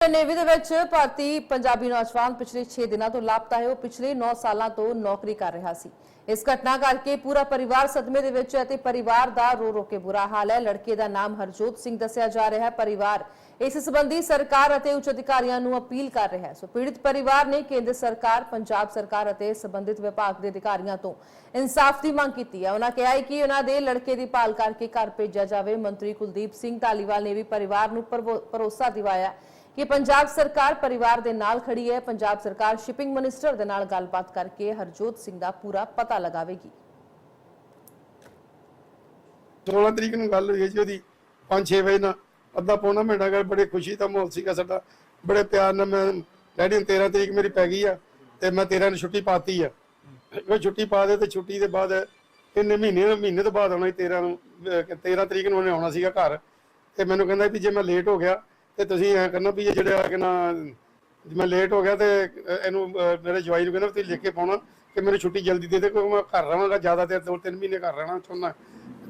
Navy ਦੇ ਵਿੱਚ ਭਾਰਤੀ ਪੰਜਾਬੀ ਨੌਜਵਾਨ ਪਿਛਲੇ 6 ਦਿਨਾਂ ਤੋਂ ਲਾਪਤਾ ਹੈ। ਉਹ ਪਿਛਲੇ 9 ਸਾਲਾਂ ਤੋਂ ਨੌਕਰੀ ਕਰ ਰਿਹਾ ਸੀ। ਇਸ ਘਟਨਾ ਕਰਕੇ ਪੂਰਾ ਪਰਿਵਾਰ ਸਦਮੇ ਦੇ ਵਿੱਚ ਹੈ ਤੇ ਪਰਿਵਾਰ ਦਾ ਰੋ ਰੋ ਕੇ ਬੁਰਾ ਹਾਲ ਹੈ। ਲੜਕੇ ਦਾ ਨਾਮ ਹਰਜੋਤ ਸਿੰਘ ਦੱਸਿਆ ਜਾ ਰਿਹਾ ਹੈ। ਪਰਿਵਾਰ ਇਸ ਸੰਬੰਧੀ ਸਰਕਾਰ ਅਤੇ ਉੱਚ ਅਧਿਕਾਰੀਆਂ ਨੂੰ ਅਪੀਲ ਕਰ ਰਿਹਾ ਹੈ। ਸੋ ਪੀੜਿਤ ਪਰਿਵਾਰ ਨੇ ਕੇਂਦਰ ਸਰਕਾਰ, ਪੰਜਾਬ ਸਰਕਾਰ ਅਤੇ ਸੰਬੰਧਿਤ ਵਿਭਾਗ ਦੇ ਅਧਿਕਾਰੀਆਂ ਤੋਂ ਇਨਸਾਫ ਦੀ ਮੰਗ ਕੀਤੀ ਹੈ। ਉਹਨਾਂ ਕਿਹਾ ਹੈ ਕਿ ਉਹਨਾਂ ਦੇ ਲੜਕੇ ਦੀ ਭਾਲ ਕਰਕੇ ਘਰ ਭੇਜਿਆ ਜਾਵੇ। ਮੰਤਰੀ ਕੁਲਦੀਪ ਸਿੰਘ ਧਾਲੀਵਾਲ ਨੇ ਵੀ ਪਰਿਵਾਰ ਨੂੰ ਭਰਵੋ- ਭਰੋਸਾ ਦਿਵਾਇਆ। ਹੈ ਕਿ ਪੰਜਾਬ ਸਰਕਾਰ ਪਰਿਵਾਰ ਦੇ ਨਾਲ ਖੜੀ ਹੈ। ਪੰਜਾਬ ਸਰਕਾਰ ਸ਼ਿਪਿੰਗ ਮਿਨਿਸਟਰ ਦੇ ਨਾਲ ਗੱਲਬਾਤ ਕਰਕੇ ਹਰਜੋਤ ਸਿੰਘ ਦਾ ਪੂਰਾ ਪਤਾ ਲਗਾਵੇਗੀ। 16 ਤਰੀਕ ਨੂੰ ਗੱਲ ਹੋਈ ਹੈ ਉਹਦੀ। 5-6 ਵਜੇ ਨਾਲ ਅੱਧਾ ਪੌਣਾ ਘੰਟਾ ਕਰ ਬੜੇ ਖੁਸ਼ੀ ਦਾ ਮਾਹੌਲ ਸੀਗਾ ਸਾਡਾ। ਬੜੇ ਪਿਆਰ ਨਾਲ ਮੈਂ ਡੈਡੀ ਨੂੰ 13 ਤਰੀਕ ਮੇਰੀ ਪੈ ਗਈ ਆ ਤੇ ਮੈਂ 13 ਨੂੰ ਛੁੱਟੀ ਪਾਤੀ ਆ। ਉਹ ਛੁੱਟੀ ਪਾ ਦੇ ਤੇ ਛੁੱਟੀ ਦੇ ਬਾਅਦ ਇਹਨੇ ਮਹੀਨੇ ਮਹੀਨੇ ਤੋਂ ਬਾਅਦ ਆਉਣਾ 13 ਨੂੰ 13 ਤਰੀਕ ਨੂੰ ਉਹਨੇ ਆਉਣਾ ਸੀਗਾ ਘਰ। ਤੇ ਮੈਨੂੰ ਕਹਿੰਦਾ ਵੀ ਜੇ ਮੈਂ ਲੇਟ ਹੋ ਗਿਆ ਤੇ ਤੁਸੀਂ ਐ ਕਰਨਾ ਵੀ ਇਹ ਜਿਹੜਾ ਕਿ ਨਾ, ਜੇ ਮੈਂ ਲੇਟ ਹੋ ਗਿਆ ਤੇ ਇਹਨੂੰ ਮੇਰੇ ਜਵਾਈ ਨੂੰ ਕਹਿੰਦਾ ਵੀ ਤੁਸੀਂ ਲਿਖ ਕੇ ਪਾਉਣਾ ਕਿ ਮੈਨੂੰ ਛੁੱਟੀ ਜਲਦੀ ਦੇ ਦੇ, ਕਿਉਂਕਿ ਮੈਂ ਘਰ ਰਵਾਂਗਾ ਜ਼ਿਆਦਾ ਦੇਰ, ਦੋ ਤਿੰਨ ਮਹੀਨੇ ਘਰ ਰਹਿਣਾ ਚਾਹੁੰਦਾ।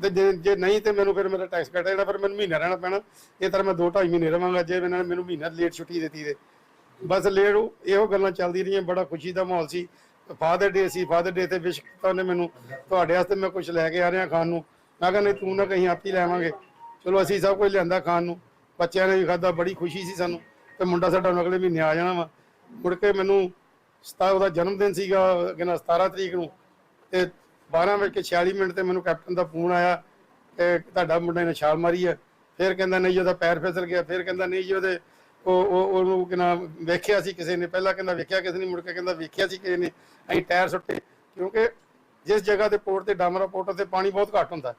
ਤੇ ਜੇ ਜੇ ਨਹੀਂ ਤੇ ਮੈਨੂੰ ਫਿਰ ਮੇਰਾ ਟੈਕਸ ਕੱਟ ਜਾਣਾ ਫਿਰ ਮੈਨੂੰ ਮਹੀਨਾ ਰਹਿਣਾ ਪੈਣਾ। ਇਹ ਤਰ੍ਹਾਂ ਮੈਂ ਦੋ ਢਾਈ ਮਹੀਨੇ ਰਵਾਂਗਾ, ਜੇ ਇਹਨਾਂ ਨੇ ਮੈਨੂੰ ਮਹੀਨਾ ਲੇਟ ਛੁੱਟੀ ਦਿੱਤੀ ਤੇ। ਬਸ ਲੇਟ ਇਹੋ ਗੱਲਾਂ ਚੱਲਦੀ ਰਹੀਆਂ, ਬੜਾ ਖੁਸ਼ੀ ਦਾ ਮਾਹੌਲ ਸੀ। ਫਾਦਰ ਡੇ ਸੀ ਫਾਦਰ ਡੇ ਤੇ ਵਿਸ਼ ਕੀਤਾ ਉਹਨੇ ਮੈਨੂੰ, ਤੁਹਾਡੇ ਵਾਸਤੇ ਮੈਂ ਕੁਝ ਲੈ ਕੇ ਆ ਰਿਹਾ ਖਾਣ ਨੂੰ। ਮੈਂ ਕਹਿੰਦਾ ਤੂੰ ਨਾ ਕਹੀਂ, ਆਪ ਹੀ ਲੈਵਾਂਗੇ ਚਲੋ, ਅਸੀਂ ਸਭ ਕੁਝ ਲਿਆਂਦਾ ਖਾਣ ਨੂੰ। ਬੱਚਿਆਂ ਨੇ ਵੀ ਖਾਦਾ ਬੜੀ ਖੁਸ਼ੀ ਸੀ ਸਾਨੂੰ ਤੇ ਮੁੰਡਾ ਸਾਡਾ ਹੁਣ ਅਗਲੇ ਮਹੀਨੇ ਆ ਜਾਣਾ ਵਾ। ਮੁੜ ਕੇ ਮੈਨੂੰ ਸਤਾ ਉਹਦਾ ਜਨਮ ਦਿਨ ਸੀਗਾ ਕਹਿੰਦਾ 17 ਤਰੀਕ ਨੂੰ ਤੇ 12 ਵਜੇ ਕੇ 46 ਮਿੰਟ ਤੇ ਮੈਨੂੰ ਕੈਪਟਨ ਦਾ ਫੋਨ ਆਇਆ ਕਿ ਤੁਹਾਡਾ ਮੁੰਡੇ ਨੇ ਛਾਲ ਮਾਰੀ ਹੈ ਫਿਰ ਕਹਿੰਦਾ, ਨਹੀਂ ਜੀ, ਉਹਦਾ ਪੈਰ ਫਿਸਲ ਗਿਆ। ਫਿਰ ਕਹਿੰਦਾ, ਨਹੀਂ ਜੀ, ਉਹਦੇ ਉਹ ਉਹਨੂੰ ਕਿ ਵੇਖਿਆ ਸੀ ਕਿਸੇ ਨੇ? ਪਹਿਲਾਂ ਕਹਿੰਦਾ, ਵੇਖਿਆ ਕਿਸੇ ਨੇ? ਮੁੜ ਕੇ ਕਹਿੰਦਾ, ਵੇਖਿਆ ਸੀ ਕਿਸੇ ਨੇ? ਅਸੀਂ ਟਾਇਰ ਸੁੱਟੇ, ਕਿਉਂਕਿ ਜਿਸ ਜਗ੍ਹਾ ਤੇ ਪੋਰਟ ਤੇ, ਡਾਮਰਾ ਪੋਰਟ ਤੇ ਪਾਣੀ ਬਹੁਤ ਘੱਟ ਹੁੰਦਾ।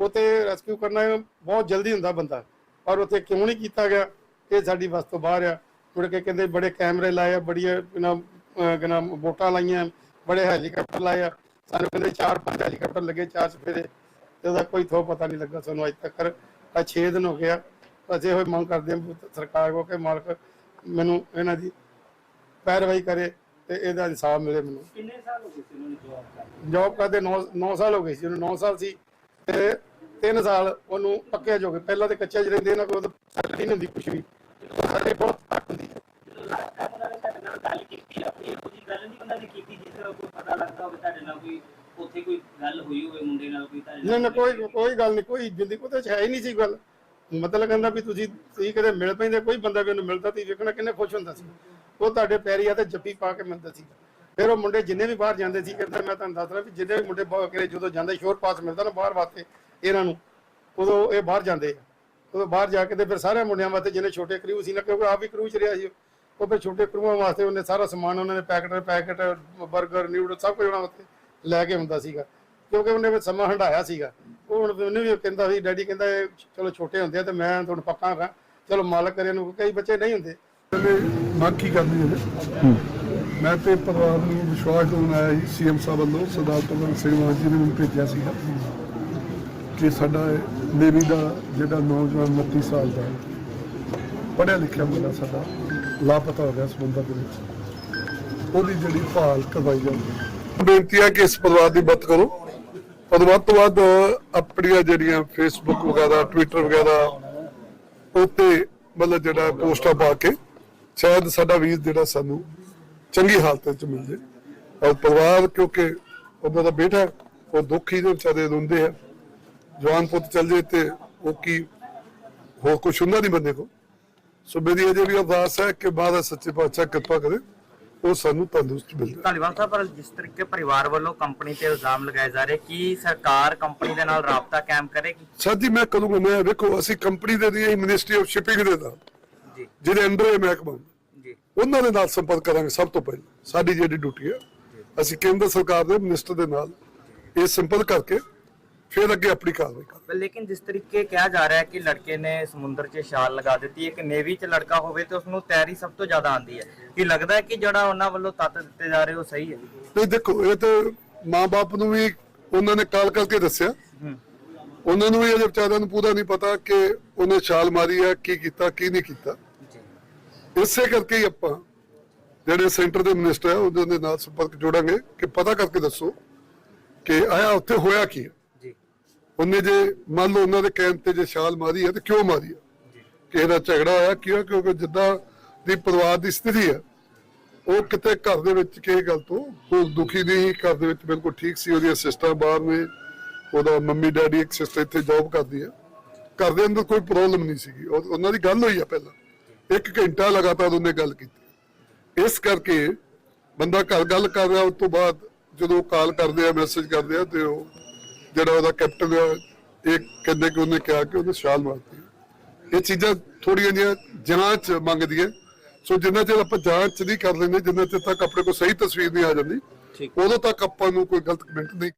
ਉੱਥੇ ਰੈਸਕਿਊ ਕਰਨਾ ਬਹੁਤ ਜਲਦੀ ਹੁੰਦਾ ਬੰਦਾ। ਪਰ ਉੱਥੇ ਕਿਉਂ ਨਹੀਂ ਕੀਤਾ ਗਿਆ? ਇਹ ਸਾਡੀ ਵਸ ਤੋਂ ਬਾਹਰ ਆ। ਮੁੜ ਕੇ ਕਹਿੰਦੇ ਬੜੇ ਕੈਮਰੇ ਲਾਏ ਆ ਬੜੀਆਂ ਕਿਨਾ ਵੋਟਾਂ ਲਾਈਆਂ ਬੜੇ ਹੈਲੀਕਾਪਟਰ ਲਾਏ ਆ। ਸਾਨੂੰ ਕਹਿੰਦੇ ਚਾਰ ਪੰਜ ਹੈਲੀਕਾਪਟਰ ਲੱਗੇ ਚਾਰ ਸਫੇਰੇ ਤੇ ਉਹਦਾ ਕੋਈ ਥੋ ਪਤਾ ਨਹੀਂ ਲੱਗਾ ਸਾਨੂੰ ਅੱਜ ਤੱਕ। ਆ 6 ਦਿਨ ਹੋ ਗਿਆ ਅਸੀਂ ਹੋਏ ਮੰਗ ਕਰਦੇ ਹਾਂ ਸਰਕਾਰ ਕੋ ਕਿ ਮਾਲਕ ਮੈਨੂੰ ਇਹਨਾਂ ਦੀ ਪੈਰਵਾਈ ਕਰੇ ਤੇ ਇਹਦਾ ਇਨਸਾਫ ਮਿਲੇ ਮੈਨੂੰ। ਕਿੰਨੇ ਸਾਲ ਹੋ ਗਏ ਸੀ ਉਹਨਾਂ ਨੂੰ ਜਵਾਬ ਕਰਦੇ? ਜੌਬ ਕਰਦੇ 9 9 ਸਾਲ ਹੋ ਗਏ ਸੀ। ਉਹਨੂੰ 9 ਸਾਲ ਸੀ। ਤੇ 3 ਸਾਲ ਉਹਨੂੰ ਪੱਕਿਆ ਜੋ ਪਹਿਲਾਂ ਤੇ ਕੱਚਾ ਚ ਰਹਿੰਦੇ, ਇਹਨਾਂ ਕੋਲ ਸੈਲਰੀ ਨਹੀਂ ਹੁੰਦੀ ਕੁਛ ਵੀ। ਸਾਡੇ ਬਹੁਤ ਘੱਟ ਹੁੰਦੀ ਹੈ। ਨਹੀਂ ਕੋਈ ਕੋਈ ਗੱਲ ਹੋਈ ਕੋਈ ਨਾ ਕੋਈ ਕੋਈ ਗੱਲ ਨਹੀਂ ਕੋਈ ਜਿੰਦੀ ਕੋਤੇ ਚ ਹੈ ਹੀ ਨਹੀਂ ਸੀ ਗੱਲ। ਮਤਲਬ ਕਹਿੰਦਾ ਵੀ ਤੁਸੀਂ ਤੁਸੀਂ ਕਦੇ ਮਿਲ ਪੈਂਦੇ, ਕੋਈ ਬੰਦਾ ਵੀ ਉਹਨੂੰ ਮਿਲਦਾ, ਤੁਸੀਂ ਵੇਖਣਾ ਕਿੰਨੇ ਖੁਸ਼ ਹੁੰਦਾ ਸੀ। ਉਹ ਤੁਹਾਡੇ ਪੈਰੀ ਆ ਤੇ ਜੱਫੀ ਪਾ ਕੇ ਮਿਲਦਾ ਸੀ। ਫਿਰ ਉਹ ਮੁੰਡੇ ਜਿੰਨੇ ਵੀ ਬਾਹਰ ਜਾਂਦੇ ਸੀ ਕਹਿੰਦਾ ਮੈਂ ਤੁਹਾਨੂੰ ਦੱਸ ਰਿਹਾ ਵੀ ਜਿੰਨੇ ਵੀ ਮੁੰਡੇ ਬਾਹਰ ਕਰੇ ਜਦੋਂ ਜਾਂਦੇ ਸ਼ੋਰ ਪਾਸ ਮਿਲਦਾ ਨਾ ਬਾਹਰ ਵਾਸਤੇ ਇਹਨਾਂ ਨੂੰ ਉਦੋਂ ਇਹ ਬਾਹਰ ਜਾਂਦੇ ਆ। ਉਦੋਂ ਬਾਹਰ ਜਾ ਕੇ ਤੇ ਫਿਰ ਸਾਰੇ ਮੁੰਡਿਆਂ ਵਾਸਤੇ ਜਿਹਨੇ ਛੋਟੇ ਕਰੂ ਸੀ ਨਾ ਕਿਉਂਕਿ ਆਪ ਵੀ ਕਰੂ ਚ ਰਿਹਾ ਸੀ ਉਹ। ਫਿਰ ਛੋਟੇ ਕਰੂਆਂ ਵਾਸਤੇ ਉਹਨੇ ਸਾਰਾ ਸਮਾਨ ਉਹਨਾਂ ਨੇ ਪੈਕਟ ਪੈਕਟ 버ਗਰ ਨਿਊਡਲ ਸਭ ਕੁਝ ਉਹਨਾਂ ਵਾਸਤੇ ਲੈ ਕੇ ਹੁੰਦਾ ਸੀਗਾ। ਕਿਉਂਕਿ ਉਹਨੇ ਵੀ ਸਮਾਂ ਹੰਡਾਇਆ ਸੀਗਾ। ਉਹ ਹੁਣ ਉਹਨੇ ਵੀ ਕਹਿੰਦਾ ਸੀ ਡੈਡੀ ਕਹਿੰਦਾ ਚਲੋ ਛੋਟੇ ਹੁੰਦੇ ਆ ਤੇ ਮੈਂ ਤੁਹਾਨੂੰ ਪੱਕਾ ਹਾਂ ਚਲੋ ਮਾਲਕ ਕਰੇ ਨੂੰ ਕਈ ਬੱਚੇ ਨਹੀਂ ਹੁੰਦੇ। ਪਹਿਲੇ ਮੰਗ ਕੀ ਕਰਨੀ ਹੈ। ਮੈਂ ਤੇ ਪਰਿਵਾਰ ਨੂੰ ਵਿਸ਼ਵਾਸ ਦਿਵਾਉਣ ਆਇਆ ਸੀ, ਸੀਐਮ ਸਾਹਿਬ ਵੱਲੋਂ ਸਰਦਾਰ ਭਗਵੰਤ ਸਿੰਘ ਮਾਨ ਜੀ ਨੇ ਮੈਨੂੰ ਭੇਜਿਆ ਸੀਗਾ ਕਿ ਸਾਡਾ ਨੇਵੀ ਦਾ ਜਿਹੜਾ ਨੌਜਵਾਨ 29 ਸਾਲ ਦਾ ਪੜ੍ਹਿਆ ਲਿਖਿਆ ਮੁੰਡਾ ਸਾਡਾ ਲਾਪਤਾ ਹੋ ਗਿਆ ਸਮੁੰਦਰ ਦੇ ਵਿੱਚ। ਉਹਦੀ ਜਿਹੜੀ ਭਾਲ ਕਰਵਾਈ ਜਾਂਦੀ ਬੇਨਤੀ ਹੈ ਕਿ ਇਸ ਪਰਿਵਾਰ ਦੀ ਮਦਦ ਕਰੋ। ਪਰ ਵੱਧ ਤੋਂ ਵੱਧ ਆਪਣੀਆਂ ਜਿਹੜੀਆਂ ਫੇਸਬੁੱਕ ਵਗੈਰਾ ਟਵਿੱਟਰ ਵਗੈਰਾ ਉੱਤੇ ਮਤਲਬ ਜਿਹੜਾ ਪੋਸਟਾਂ ਪਾ ਕੇ ਸ਼ਾਇਦ ਸਾਡਾ ਵੀਰ ਜਿਹੜਾ ਸਾਨੂੰ ਚੰਗੀ ਹਾਲਤ ਵਿੱਚ ਮਿਲ ਜੇ। ਔਰ ਪਰਿਵਾਰ ਕਿਉਂਕਿ ਉਹਨਾਂ ਦਾ ਬੇਟਾ ਹੈ, ਉਹ ਦੁੱਖੀ ਦੇ ਵਿਚਾਰੇ ਰੋਂਦੇ ਆ। ਜਵਾਨ ਪੁੱਤ ਚੱਲ ਜੇ ਤੇ ਉਹ ਕੀ ਹੋਰ ਕੁਛ ਹੁੰਦਾ ਨਹੀਂ ਬੰਦੇ ਕੋ ਸੋ ਮੇਰੀ ਅਜੇ ਵੀ ਅਰਦਾਸ ਹੈ ਕਿ ਮਹਾਰਾਜ ਸੱਚੇ ਪਾਤਸ਼ਾਹ ਕਿਰਪਾ ਕਰੇ ਉਹ ਸਾਨੂੰ ਤੰਦਰੁਸਤ ਮਿਲ ਜਾਏ। ਧਾਲੀਵਾਲ ਸਾਹਿਬ ਪਰ ਜਿਸ ਤਰੀਕੇ ਪਰਿਵਾਰ ਵੱਲੋਂ ਕੰਪਨੀ ਤੇ ਇਲਜ਼ਾਮ ਲਗਾਏ ਜਾ ਰਹੇ ਕੀ ਸਰਕਾਰ ਕੰਪਨੀ ਦੇ ਨਾਲ ਰਾਬਤਾ ਕਾਇਮ ਕਰੇਗੀ ਸਰ ਜੀ ਮੈਂ ਕਰੂੰਗਾ ਮੈਂ ਵੇਖੋ ਅਸੀਂ ਕੰਪਨੀ ਦੇ ਦੀ ਮਿਨਿਸਟਰੀ ਆਫ ਸ਼ਿਪਿੰਗ ਦੇ ਜੀ। ਜਿਹਦੇ ਅੰਡਰ ਇਹ ਮਹਿਕਮਾ। ਉਹਨਾਂ ਦੇ ਨਾਲ ਸੰਪਰਕ ਕਰਾਂਗੇ ਸਭ ਤੋਂ ਪਹਿਲਾਂ। ਸਾਡੀ ਜਿਹੜੀ ਡਿਊਟੀ ਹੈ ਅਸੀਂ ਕੇਂਦਰ ਸਰਕਾਰ ਦੇ ਮਿਨਿਸਟਰ ਦੇ ਨਾਲ ਇਹ ਸੰਪਰਕ ਕਰਕੇ ਫਿਰ ਅੱਗੇ ਆਪਣੀ ਕਾਰਵਾਈ ਕਰਾਂਗੇ। ਪਰ ਲੇਕਿਨ ਜਿਸ ਤਰੀਕੇ ਕਿਹਾ ਜਾ ਰਿਹਾ ਹੈ ਕਿ ਲੜਕੇ ਨੇ ਸਮੁੰਦਰ 'ਚ ਛਾਲ ਲਗਾ ਦਿੱਤੀ ਇੱਕ ਨੇਵੀ 'ਚ ਲੜਕਾ ਹੋਵੇ ਤੇ ਉਸ ਨੂੰ ਤੈਰੀ ਸਭ ਤੋਂ ਜ਼ਿਆਦਾ ਆਉਂਦੀ ਹੈ। ਕੀ ਲੱਗਦਾ ਹੈ ਕਿ ਜਿਹੜਾ ਉਹਨਾਂ ਵੱਲੋਂ ਤੱਤ ਦਿੱਤੇ ਜਾ ਰਹੇ ਉਹ ਸਹੀ ਹੈ? ਨਹੀਂ ਦੇਖੋ ਇਹ ਤਾਂ ਮਾਂ-ਬਾਪ ਨੂੰ ਵੀ ਉਹਨਾਂ ਨੇ ਕਾਲ ਕਰਕੇ ਦੱਸਿਆ। ਉਹਨਾਂ ਨੂੰ ਵੀ ਅਜੇ ਵਿਚਾਰਿਆਂ ਨੂੰ ਪੂਰਾ ਨਹੀਂ ਪਤਾ ਕਿ ਉਹਨੇ ਛਾਲ ਮਾਰੀ ਹੈ ਕੀ ਕੀਤਾ ਕੀ ਨਹੀਂ ਕੀਤਾ। ਇਸੇ ਕਰਕੇ ਹੀ ਆਪਾਂ ਜਿਹੜੇ ਸੈਂਟਰ ਦੇ ਮਿਨਿਸਟਰ ਹੈ ਉਹਦੇ ਦੇ ਨਾਲ ਸੰਪਰਕ ਜੋੜਾਂਗੇ ਕਿ ਪਤਾ ਕਰਕੇ ਦੱਸੋ ਕਿ ਆਇਆ ਉੱਥੇ ਹੋਇਆ ਕੀ ਹੈ। ਜੀ। ਉਹਨੇ ਜੇ ਮੰਨ ਲਓ ਉਹਨਾਂ ਦੇ ਕਹਿਣ ਤੇ ਜੇ ਛਾਲ ਮਾਰੀ ਹੈ ਤੇ ਕਿਉਂ ਮਾਰੀ ਹੈ ਜੀ। ਕਿ ਇਹਦਾ ਝਗੜਾ ਹੋਇਆ ਕਿਉਂ ਕਿਉਂਕਿ ਜਿੱਦਾਂ ਦੀ ਪਰਿਵਾਰ ਦੀ ਸਥਿਤੀ ਹੈ ਉਹ ਕਿਤੇ ਘਰ ਦੇ ਵਿੱਚ ਕਿਸੇ ਗੱਲ ਤੋਂ ਉਹ ਦੁਖੀ ਨਹੀਂ ਘਰ ਦੇ ਵਿੱਚ ਬਿਲਕੁਲ ਠੀਕ ਸੀ। ਉਹਦੀਆਂ ਸਿਸਟਰ ਬਾਹਰ ਨੇ ਉਹਦਾ ਮੰਮੀ ਡੈਡੀ ਇੱਕ ਸਿਸਟਰ ਇੱਥੇ ਜੌਬ ਕਰਦੀ ਹੈ ਘਰ ਦੇ ਅੰਦਰ ਕੋਈ ਪ੍ਰੋਬਲਮ ਨਹੀਂ ਸੀਗੀ। ਉਹ- ਉਹਨਾਂ ਦੀ ਗੱਲ ਹੋਈ ਆ ਪਹਿਲਾਂ। ਇੱਕ ਘੰਟਾ ਲਗਾਤਾਰ ਉਹਨੇ ਗੱਲ ਕੀਤੀ। ਇਸ ਕਰਕੇ ਬੰਦਾ ਘਰ ਗੱਲ ਕਰ ਰਿਹਾ ਉਸ ਤੋਂ ਬਾਅਦ ਜਦੋਂ ਕਾਲ ਕਰਦੇ ਆ ਮੈਸੇਜ ਕਰਦੇ ਆ ਤੇ ਉਹ ਜਿਹੜਾ ਉਹਦਾ ਕੈਪਟਨ ਇਹ ਕਹਿੰਦੇ ਕਿ ਉਹਨੇ ਕਿਹਾ ਕਿ ਉਹਨੇ ਛਾਲ ਮਾਰਤੀ ਇਹ ਚੀਜ਼ਾਂ ਥੋੜੀਆਂ ਜਿਹੀਆਂ ਜਾਂਚ ਮੰਗਦੀਆਂ। ਸੋ ਜਿੰਨਾ ਚਿਰ ਆਪਾਂ ਜਾਂਚ ਨਹੀਂ ਕਰ ਲੈਂਦੇ ਜਿੰਨਾ ਚਿਰ ਤੱਕ ਆਪਣੇ ਕੋਲ ਸਹੀ ਤਸਵੀਰ ਨਹੀਂ ਆ ਜਾਂਦੀ ਉਦੋਂ ਤੱਕ ਆਪਾਂ ਨੂੰ ਕੋਈ ਗਲਤ ਕਮੈਂਟ ਨਹੀਂ